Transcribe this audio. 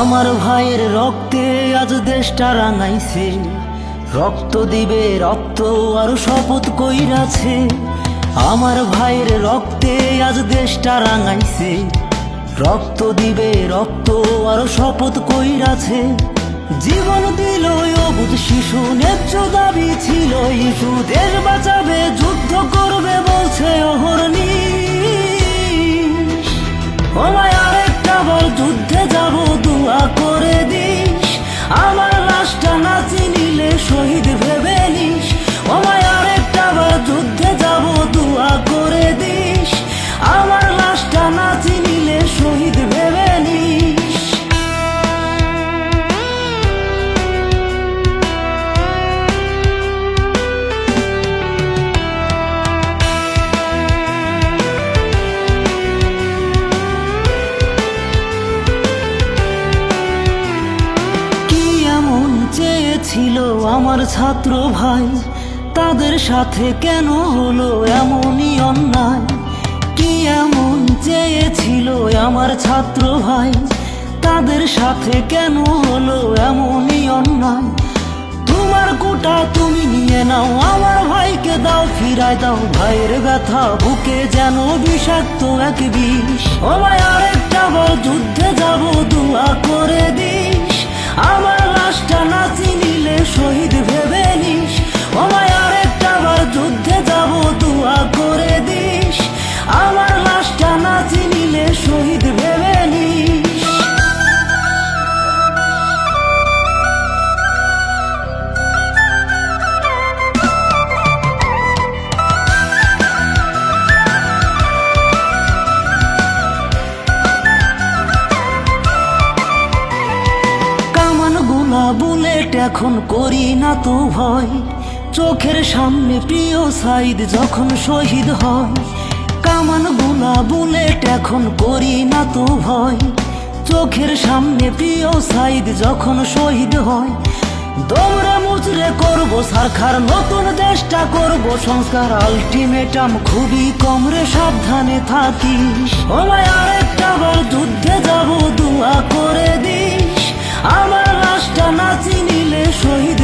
আমার ভাইয়ের রক্তে আজ দেশটা রাঙাইছে। রক্ত দিবে, রক্ত আর শপথ কইরাছে। আমার ভাইয়ের রক্তে আজ দেশটা রাঙাইছে। রক্ত দিবে, রক্ত আর শপথ কইরাছে। জীবন দিল অবুধ শিশু, ন্যায্য দাবি ছিল ইস্যু দেশ বাঁচাবে, যুদ্ধ করবে বলছে অহরনি আমার ছাত্র ভাই, তাদের সাথে কেন হলো এমনই অন্যায়? কি এমন চেয়েছিল আমার ছাত্র ভাই, তাদের সাথে কেন হলো এমনই অন্যায়? তোমার কোটা তুমি নিয়ে নাও, আমার ভাইকে দাও, ফিরায় দাও, ভাইয়ের ব্যথা বুকে যেন বিষাক্ত এক বিষ। ও ভাই, আরেকটা বল, যুদ্ধে যাব চিনিলে শহীদ ভেবে নিস। কামানগুলা বুলেট এখন করি না তো ভয়। চোখের সামনে প্রিয় সাইদ যখন শহীদ হয় কামান গুনা বুলেট এখন করি না তো ভয়। চোখের সামনে প্রিয় সাইদ যখন শহীদ হয়। দৌড়ে মুচড়ে করব সরকার নতুন দেশটা করব সংস্কার। আলটিমেটাম খুবই কম রে, সাবধানে থাকিস। সময় আরেকটা বল যুদ্ধে যাব, দোয়া করে দিস। আমার রাষ্ট্র না চিনিলে শহীদ